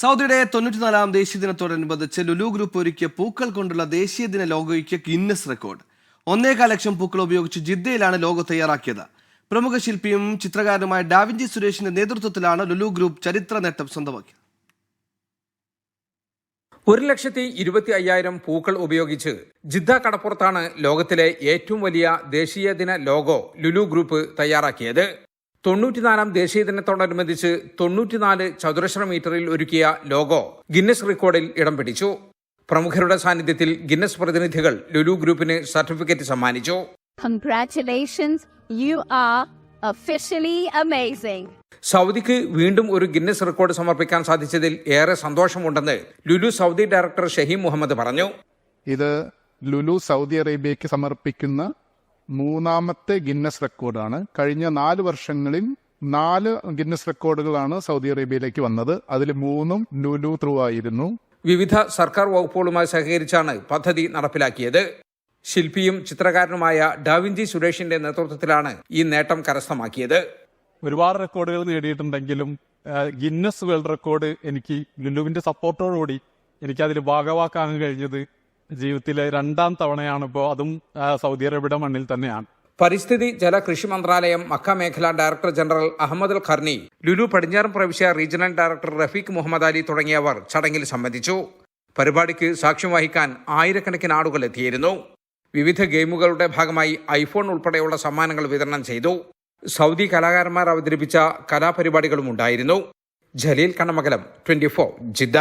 സൗദിയുടെ തൊണ്ണൂറ്റിനാലാം ദേശീയ ദിനത്തോടനുബന്ധിച്ച് ലുലു ഗ്രൂപ്പ് ഒരുക്കിയ പൂക്കൾ കൊണ്ടുള്ള ദേശീയ ദിന ലോഗോയ്ക്ക് ഗിന്നസ് റെക്കോർഡ്. ഒന്നേകാൽ ലക്ഷം പൂക്കൾ ഉപയോഗിച്ച് ജിദ്ദയിലാണ് ലോഗോ തയ്യാറാക്കിയത്. പ്രമുഖ ശില്പിയും ചിത്രകാരനുമായ ഡാവിഞ്ചി സുരേഷിന്റെ നേതൃത്വത്തിലാണ് ലുലു ഗ്രൂപ്പ് ചരിത്ര നേട്ടം സ്വന്തമാക്കിയത്. ഒരു ലക്ഷത്തി ഇരുപത്തി അയ്യായിരം പൂക്കൾ ഉപയോഗിച്ച് ജിദ്ദ കടപ്പുറത്താണ് ലോകത്തിലെ ഏറ്റവും വലിയ ദേശീയ ദിന ലോഗോ ലുലു ഗ്രൂപ്പ് തയ്യാറാക്കിയത്. തൊണ്ണൂറ്റിനാലാം ദേശീയ ദിനത്തോടനുബന്ധിച്ച് തൊണ്ണൂറ്റിനാല് ചതുരശ്ര മീറ്ററിൽ ഒരുക്കിയ ലോഗോ ഗിന്നസ് റെക്കോർഡിൽ ഇടം പിടിച്ചു. പ്രമുഖരുടെ സാന്നിധ്യത്തിൽ ഗിന്നസ് പ്രതിനിധികൾ ലുലു ഗ്രൂപ്പിന് സർട്ടിഫിക്കറ്റ് സമ്മാനിച്ചു. Congratulations you are officially amazing സൗദിക്ക് വീണ്ടും ഒരു ഗിന്നസ് റെക്കോർഡ് സമർപ്പിക്കാൻ സാധിച്ചതിൽ ഏറെ സന്തോഷമുണ്ടെന്ന് ലുലു സൗദി ഡയറക്ടർ ഷഹീം മുഹമ്മദ് പറഞ്ഞു. ഇത് ലുലു സൗദി അറേബ്യയ്ക്ക് സമർപ്പിക്കുന്ന മൂന്നാമത്തെ ഗിന്നസ് റെക്കോർഡാണ്. കഴിഞ്ഞ നാല് വർഷങ്ങളിൽ നാല് ഗിന്നസ് റെക്കോർഡുകളാണ് സൗദി അറേബ്യയിലേക്ക് വന്നത്. അതിൽ മൂന്നും ലുലു ത്രൂ ആയിരുന്നു. വിവിധ സർക്കാർ വകുപ്പുകളുമായി സഹകരിച്ചാണ് പദ്ധതി നടപ്പിലാക്കിയത്. ശില്പിയും ചിത്രകാരനുമായ ഡാവിഞ്ചി സുരേഷിന്റെ നേതൃത്വത്തിലാണ് ഈ നേട്ടം കരസ്ഥമാക്കിയത്. ഒരുപാട് റെക്കോർഡുകൾ നേടിയിട്ടുണ്ടെങ്കിലും ഗിന്നസ് വേൾഡ് റെക്കോർഡ് എനിക്ക് ലുലുവിന്റെ സപ്പോർട്ടോടുകൂടി എനിക്ക് അതിൽ ഭാഗവാക്കാൻ കഴിഞ്ഞത് ജീവിതത്തിലെ രണ്ടാം തവണയാണ് ഇപ്പോൾ അതും സൗദി അറേബ്യയുടെ മണ്ണിൽ തന്നെയാണ്. പരിസ്ഥിതി ജല കൃഷി മന്ത്രാലയം മക്ക മേഖല director general Ahmed Al Qarni Lulu പടിഞ്ഞാറൻ പ്രവിശ്യ റീജിയണൽ ഡയറക്ടർ റഫീഖ് മുഹമ്മദ് അലി തുടങ്ങിയവർ ചടങ്ങിൽ സംബന്ധിച്ചു. പരിപാടിക്ക് സാക്ഷ്യം വഹിക്കാൻ ആയിരക്കണക്കിന് ആളുകൾ എത്തിയിരുന്നു. വിവിധ ഗെയിമുകളുടെ ഭാഗമായി ഐഫോൺ ഉൾപ്പെടെയുള്ള സമ്മാനങ്ങൾ വിതരണം ചെയ്തു. സൗദി കലാകാരന്മാർ അവതരിപ്പിച്ച കലാപരിപാടികളും ഉണ്ടായിരുന്നു. Jaleel Kannamangalam twenty Jeddah.